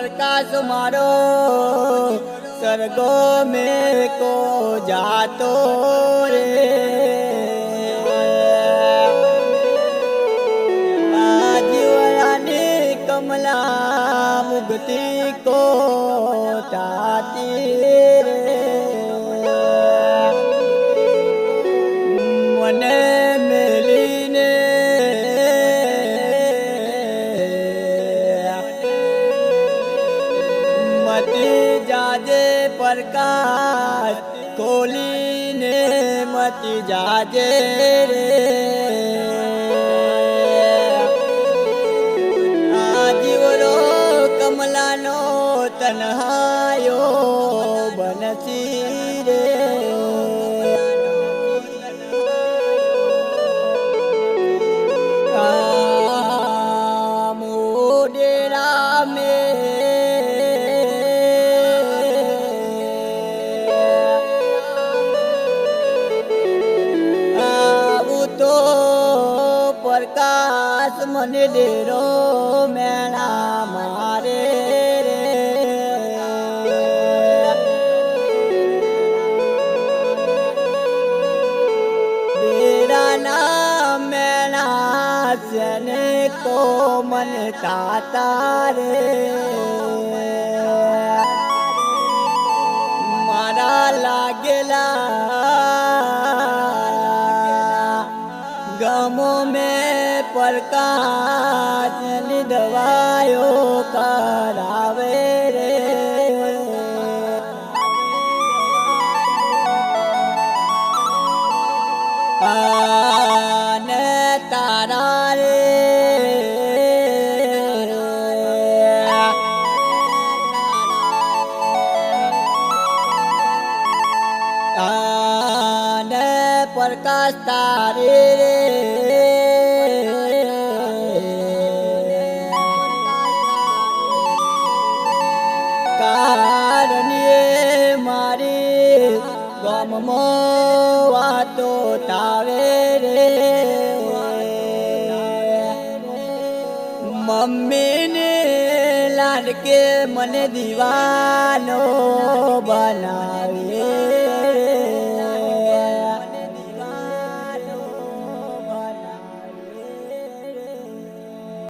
प्रकाश मारो स्वर्गो में को जातो रे कमला मुक्ति को ताती જાજે પ્રકાશ ખોલીને મતી જાજે રે. કમલાનો તનહાયો બનસી રે. આ મોડેરા મેં दास मन डेरो मैणा मारे रे। मेरा नाम मैणा को मन ताता रे। मारा लागला મેં પ્રકાશ દવાયો કરાવે રે આને તારા રે આને પ્રકાશ તારે રે ગમમો વાતો તાવે રે. મમ્મીને લાડકે મને દીવાનો બનાવે.